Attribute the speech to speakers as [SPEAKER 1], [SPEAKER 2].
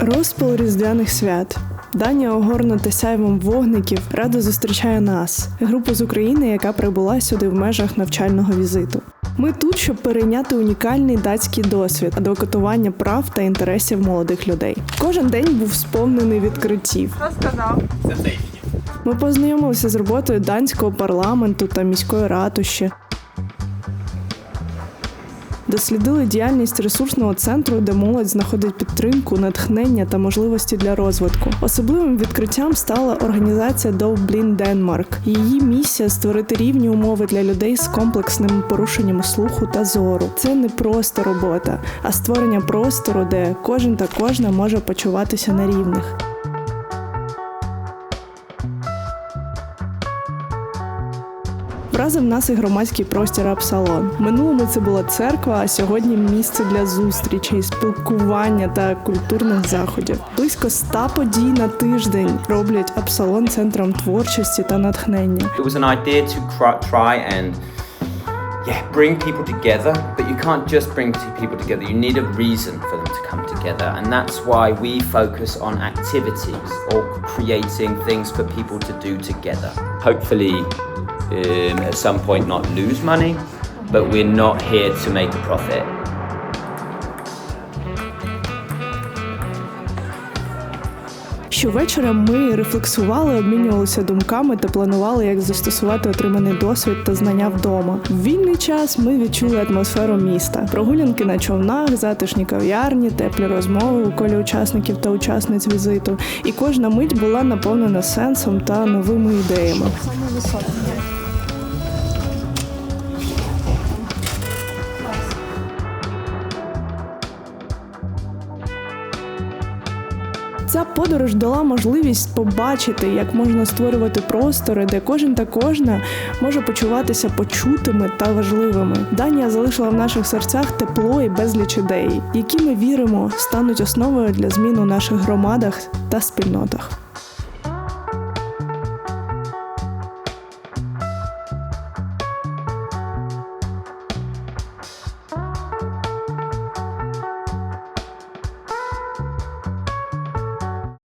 [SPEAKER 1] Розпал різдвяних свят. Данія огорнута сяйвом вогників радо зустрічає нас, групу з України, яка прибула сюди в межах навчального візиту. Ми тут, щоб перейняти унікальний датський досвід адвокатування прав та інтересів молодих людей. Кожен день був сповнений відкриттів. Ми познайомилися з роботою данського парламенту та міської ратуші. Дослідили діяльність ресурсного центру, де молодь знаходить підтримку, натхнення та можливості для розвитку. Особливим відкриттям стала організація Довблін Денмарк. Її місія створити рівні умови для людей з комплексними порушеннями слуху та зору. Це не просто робота, а створення простору, де кожен та кожна може почуватися на рівних. Вразив нас і громадський простір Апсалон. Минулому це була церква, а сьогодні місце для зустрічей, спілкування та культурних заходів. Близько ста подій на тиждень роблять Апсалон центром творчості та натхнення.
[SPEAKER 2] It was an idea to try and yeah, bring people together, but you can't just bring people together. You need a reason for them to come together, and that's why we focus on activities or creating things for people to do together. Hopefully, um, at some point, not lose money, but we're not here to make a profit.
[SPEAKER 1] Щовечора ми рефлексували, обмінювалися думками та планували, як застосувати отриманий досвід та знання вдома. В вільний час ми відчули атмосферу міста, прогулянки на човнах, затишні кав'ярні, теплі розмови у колі учасників та учасниць візиту. І кожна мить була наповнена сенсом та новими ідеями. Ця подорож дала можливість побачити, як можна створювати простори, де кожен та кожна може почуватися почутими та важливими. Данія залишила в наших серцях тепло і безліч ідей, які ми віримо стануть основою для змін у наших громадах та спільнотах.